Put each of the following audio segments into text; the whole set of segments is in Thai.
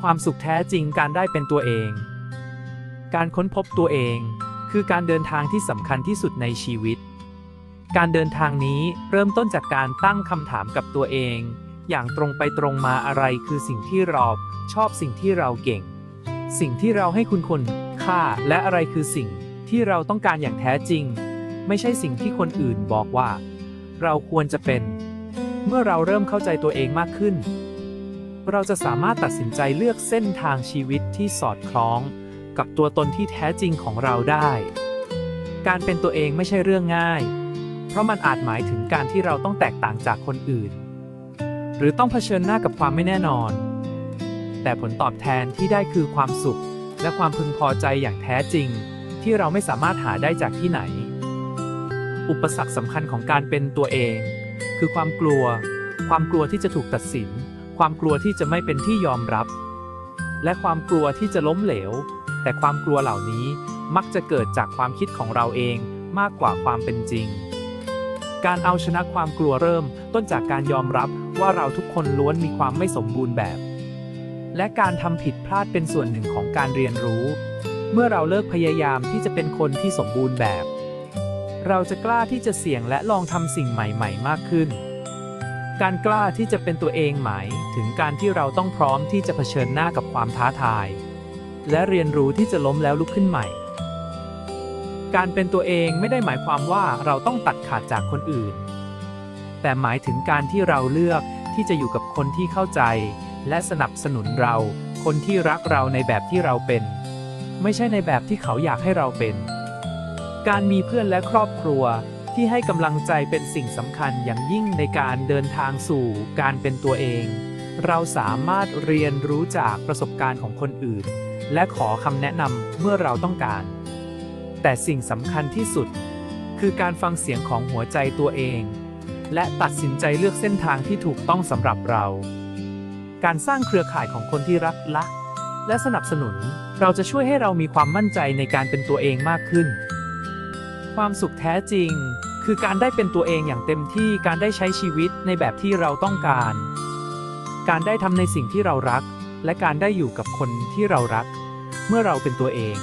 ความสุขแท้จริงการได้เป็นตัวเอง การค้นพบตัวเอง คือการเดินทางที่สำคัญที่สุดในชีวิต การเดินทางนี้เริ่มต้นจากการตั้งคำถามกับตัวเอง อย่างตรงไปตรงมาอะไรคือสิ่งที่เราชอบสิ่งที่เราเก่ง สิ่งที่เราให้คุณคนค่าและอะไรคือสิ่งที่เราต้องการอย่างแท้จริง ไม่ใช่สิ่งที่คนอื่นบอกว่า เราควรจะเป็น เมื่อเราเริ่มเข้าใจตัวเองมากขึ้น เราจะสามารถตัดสินใจเลือกเส้นทางชีวิตที่สอดคล้อง กับตัวตนที่แท้จริงของเราได้ การเป็นตัวเองไม่ใช่เรื่องง่าย เพราะมันอาจหมายถึงการที่เราต้องแตกต่างจากคนอื่น หรือต้องเผชิญหน้ากับความไม่แน่นอน แต่ผลตอบแทนที่ได้คือความสุข และความพึงพอใจอย่างแท้จริง ที่เราไม่สามารถหาได้จากที่ไหน อุปสรรคสำคัญของการเป็นตัวเอง คือความกลัว ความกลัวที่จะถูกตัดสิน ความกลัวที่จะไม่เป็นที่ยอมรับ และความกลัวที่จะล้มเหลว แต่ความกลัวเหล่านี้มักจะเกิดจากความคิดของเราเองมากกว่าความเป็นจริง การเอาชนะความกลัวเริ่มต้นจากการยอมรับว่าเราทุกคนล้วนมีความไม่สมบูรณ์แบบ และการทำผิดพลาดเป็นส่วนหนึ่งของการเรียนรู้ เมื่อเราเลิกพยายามที่จะเป็นคนที่สมบูรณ์แบบ เราจะกล้าที่จะเสี่ยงและลองทำสิ่งใหม่ ๆ มากขึ้น การกล้าที่จะเป็นตัวเองหมายถึงการที่เราต้องพร้อมที่จะเผชิญหน้ากับความท้าทาย และเรียนรู้ที่จะล้มแล้วลุกขึ้นใหม่ การเป็นตัวเองไม่ได้หมายความว่าเราต้องตัดขาดจากคนอื่น แต่หมายถึงการที่เราเลือกที่จะอยู่กับคนที่เข้าใจ และสนับสนุนเรา คนที่รักเราในแบบที่เราเป็น ไม่ใช่ในแบบที่เขาอยากให้เราเป็น การมีเพื่อนและครอบครัว ที่ให้กำลังใจเป็นสิ่งสำคัญอย่างยิ่งในการเดินทางสู่การเป็นตัวเอง เราสามารถเรียนรู้จากประสบการณ์ของคนอื่น และขอคำแนะนำเมื่อเราต้องการ แต่สิ่งสำคัญที่สุด คือการฟังเสียงของหัวใจตัวเอง และตัดสินใจเลือกเส้นทางที่ถูกต้องสำหรับเรา การสร้างเครือข่ายของคนที่รักละ และสนับสนุนเราจะช่วยให้เรามีความมั่นใจในการเป็นตัวเองมากขึ้นความสุขแท้จริง คือการได้เป็นตัวเองอย่างเต็มที่การได้ใช้ชีวิตในแบบที่เราต้องการ การได้ทำในสิ่งที่เรารัก และการได้อยู่กับคนที่เรารัก เมื่อเราเป็นตัวเอง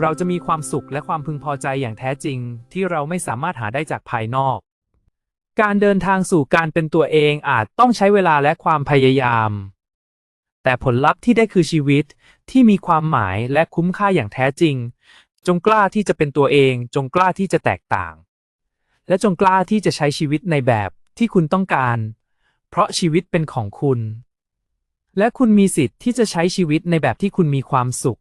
เราจะมีความสุขและความพึงพอใจอย่างแท้จริง ที่เราไม่สามารถหาได้จากภายนอก การเดินทางสู่การเป็นตัวเองอาจต้องใช้เวลาและความพยายาม แต่ผลลัพธ์ที่ได้คือชีวิตที่มีความหมายและคุ้มค่าอย่างแท้จริง จงกล้าที่จะเป็นตัวเอง จงกล้าที่จะแตกต่าง และจงกล้าที่จะใช้ชีวิตในแบบที่คุณต้องการ เพราะชีวิตเป็นของคุณ และคุณมีสิทธิ์ที่จะใช้ชีวิตในแบบที่คุณมีความสุข